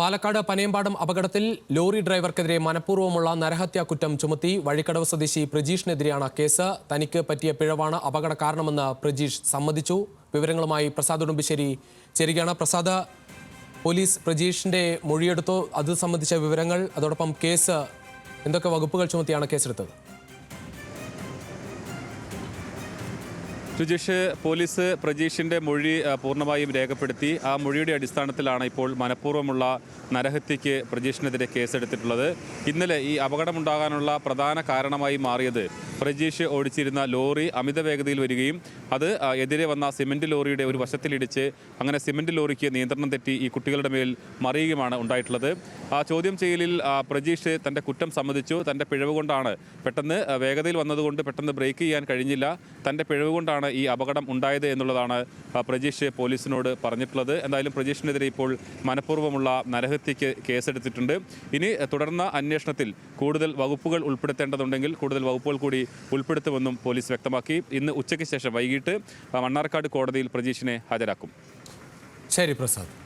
പാലക്കാട് പനയമ്പാടം അപകടത്തിൽ ലോറി ഡ്രൈവർക്കെതിരെ മനഃപൂർവമുള്ള നരഹത്യാ കുറ്റം ചുമത്തി വഴിക്കടവ് സ്വദേശി പ്രജീഷിനെതിരെയാണ് കേസ്. തനിക്ക് പറ്റിയ പിഴവാണ് അപകട കാരണമെന്ന് പ്രജീഷ് സമ്മതിച്ചു. വിവരങ്ങളുമായി പ്രസാദ് ഉടുമ്പിശ്ശേരി ചേരുകയാണ്. പ്രസാദ് പോലീസ് പ്രജീഷിന്റെ മൊഴിയെടുത്തു. അത് സംബന്ധിച്ച വിവരങ്ങൾ. അതോടൊപ്പം കേസ്. എന്തൊക്കെ വകുപ്പുകൾ ചുമത്തിയാണ് കേസെടുത്തത്? സുജീഷ് പോലീസ് പ്രജീഷിന്റെ മൊഴി പൂർണമായും രേഖപ്പെടുത്തി. ആ മൊഴിയുടെ അടിസ്ഥാനത്തിലാണ് ഇപ്പോൾ മനഃപൂർവമുള്ള നരഹത്യയ്ക്ക് പ്രജീഷിനെതിരെ കേസെടുത്തിട്ടുള്ളത്. ഇന്നലെ ഈ അപകടമുണ്ടാകാനുള്ള പ്രധാന കാരണമായി മാറിയത് പ്രജീഷ് ഓടിച്ചിരുന്ന ലോറി അമിത വേഗതയിൽ വരികയും അത് എതിരെ വന്ന സിമന്റ് ലോറിയുടെ ഒരു വശത്തിലിടിച്ച് അങ്ങനെ സിമന്റ് ലോറിക്ക് നിയന്ത്രണം തെറ്റി ഈ കുട്ടികളുടെ മേൽ മറിയുകയുമാണ് ഉണ്ടായിട്ടുള്ളത്. ആ ചോദ്യം ചെയ്യലിൽ പ്രജീഷ് തന്റെ കുറ്റം സമ്മതിച്ചു. തന്റെ പിഴവ് കൊണ്ടാണ് പെട്ടെന്ന് വേഗതയിൽ വന്നതുകൊണ്ട് പെട്ടെന്ന് ബ്രേക്ക് ചെയ്യാൻ കഴിഞ്ഞില്ല. തന്റെ പിഴവ് കൊണ്ടാണ് ഈ അപകടം ഉണ്ടായത് എന്നുള്ളതാണ് പ്രജീഷ് പോലീസിനോട് പറഞ്ഞിട്ടുള്ളത്. എന്തായാലും പ്രജീഷിനെതിരെ ഇപ്പോൾ മനഃപൂർവമുള്ള നരഹത്യയ്ക്ക് കേസെടുത്തിട്ടുണ്ട്. ഇനി തുടർന്ന അന്വേഷണത്തിൽ കൂടുതൽ വകുപ്പുകൾ ഉൾപ്പെടുത്തേണ്ടതുണ്ടെങ്കിൽ കൂടുതൽ വകുപ്പുകൾ കൂടി ഉൾപ്പെടുത്തുമെന്നും പോലീസ് വ്യക്തമാക്കി. ഇന്ന് ഉച്ചയ്ക്ക് ശേഷം വൈകിട്ട് മണ്ണാർക്കാട് കോടതിയിൽ പ്രജീഷിനെ ഹാജരാക്കും. ശരി പ്രസാദ്.